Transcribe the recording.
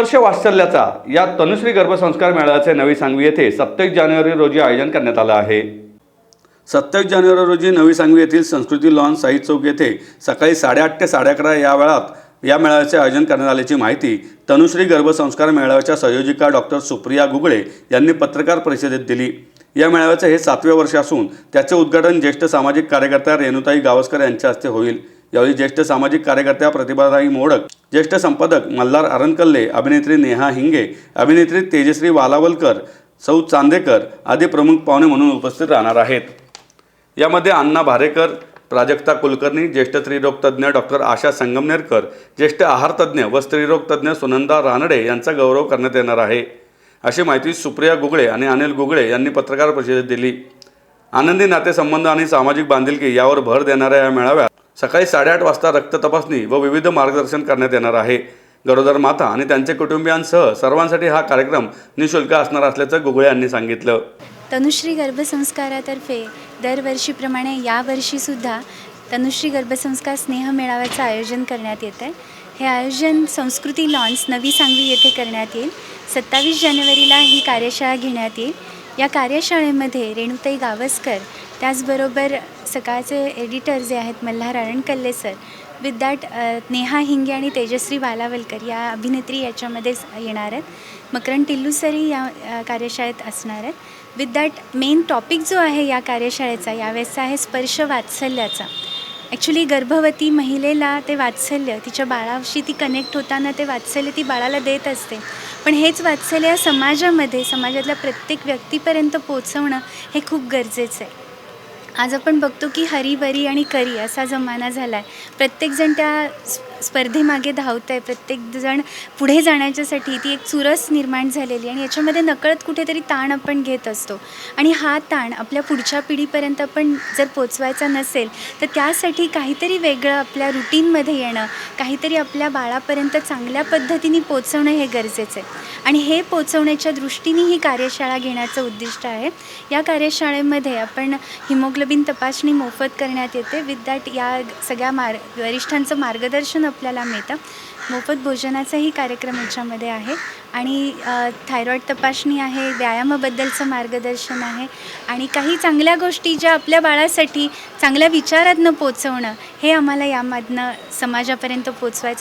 स्पर्श वात्सल्याचा या तनुश्री गर्भसंस्कार मेळाव्याचे नवी सांगवी येथे सत्तावीस जानेवारी रोजी आयोजन करण्यात आलं आहे. सत्तावीस जानेवारी रोजी नवी सांगवी येथील संस्कृती लॉन साई चौक येथे सकाळी साडेआठ ते साडे अकरा या वेळात या मेळाव्याचे आयोजन करण्यात आल्याची माहिती तनुश्री गर्भसंस्कार मेळाव्याच्या संयोजिका डॉक्टर सुप्रिया गुगळे यांनी पत्रकार परिषदेत दिली. या मेळाव्याचे हे सातवे वर्ष असून त्याचे उद्घाटन ज्येष्ठ सामाजिक कार्यकर्त्या रेणुताई गावस्कर यांच्या हस्ते होईल. यावेळी ज्येष्ठ सामाजिक कार्यकर्त्या प्रतिभाताई मोडक ज्येष्ठ संपादक मल्हार अरणकल्ले अभिनेत्री नेहा हिंगे अभिनेत्री तेजश्री वालावलकर सौ चांदेकर आदी प्रमुख पाहुणे म्हणून उपस्थित राहणार आहेत. यामध्ये अण्णा भारेकर प्राजक्ता कुलकर्णी ज्येष्ठ स्त्रीरोग तज्ज्ञ डॉक्टर आशा संगमनेरकर ज्येष्ठ आहार तज्ज्ञ व स्त्रीरोग तज्ज्ञ सुनंदा रानडे यांचा गौरव करण्यात येणार आहे. अशी माहिती सुप्रिया गुगळे आणि अनिल गुगळे यांनी पत्रकार परिषदेत दिली. आनंदी नातेसंबंध आणि सामाजिक बांधिलकी यावर भर देणाऱ्या या मेळाव्यात सकाळी साडेआठ वाजता रक्त तपासणी व विविध मार्गदर्शन करण्यात येणार आहे. गरोदर माता आणि त्यांच्या कुटुंबियांसह सर्वांसाठी हा कार्यक्रम निशुल्क असणार असल्याचं गुगळे यांनी सांगितलं. तनुश्री गर्भसंस्कारातर्फे दरवर्षीप्रमाणे यावर्षीसुद्धा तनुश्री गर्भसंस्कार स्नेह मेळाव्याचं आयोजन करण्यात येतं आहे. हे आयोजन संस्कृती लॉन्स नवी सांगवी येथे करण्यात येईल. सत्तावीस जानेवारीला ही कार्यशाळा घेण्यात येईल. या कार्यशाळेमध्ये रेणुताई गावस्कर त्याचबरोबर सकाळचे एडिटर जे आहेत Malhar Arankalle sir with that Neha Hinge आणि तेजश्री बालावलकर या अभिनेत्री याच्यामध्ये येणार आहेत. मकरन टिल्लूसरी या कार्यशाळेत असणार आहेत. विथ दॅट मेन टॉपिक जो आहे या कार्यशाळेचा यावेळेसचा आहे स्पर्श वात्सल्याचा. ॲक्च्युली गर्भवती महिलेला ते वात्सल्य तिच्या बाळाशी ती कनेक्ट होताना ते वात्सल्य ती बाळाला देत असते. पण हेच वात्सल्य समाजामध्ये समाजातल्या प्रत्येक व्यक्तीपर्यंत पोचवणं हे खूप गरजेचं आहे. आज आपण बघतो की हरीबरी आणि करी असा जमाना झाला आहे प्रत्येकजण त्या स्पर्धेमागे धावत आहे प्रत्येकजण पुढे जाण्याच्यासाठी ती एक चुरस निर्माण झालेली आणि याच्यामध्ये नकळत कुठेतरी ताण आपण घेत असतो. आणि हा ताण आपल्या पुढच्या पिढीपर्यंत आपण जर पोचवायचा नसेल तर त्यासाठी काहीतरी वेगळं आपल्या रुटीनमध्ये येणं काहीतरी आपल्या बाळापर्यंत चांगल्या पद्धतीने पोचवणं हे गरजेचं आहे. आणि हे पोचवण्याच्या दृष्टीने ही कार्यशाळा घेण्याचं उद्दिष्ट आहे. या कार्यशाळेमध्ये आपण हिमोग्लोबिन तपासणी मोफत करण्यात येते. विथ दॅट या सगळ्या मार वरिष्ठांचं मार्गदर्शन आपल्याला मिळतं. मोफत भोजनाचाही कार्यक्रम याच्यामध्ये आहे. आणि थायरॉईड तपासणी आहे व्यायामाबद्दलचं मार्गदर्शन आहे. आणि काही चांगल्या गोष्टी ज्या आपल्या बाळासाठी चांगल्या विचारातनं पोचवणं हे आम्हाला यामधनं समाजापर्यंत पोचवायचं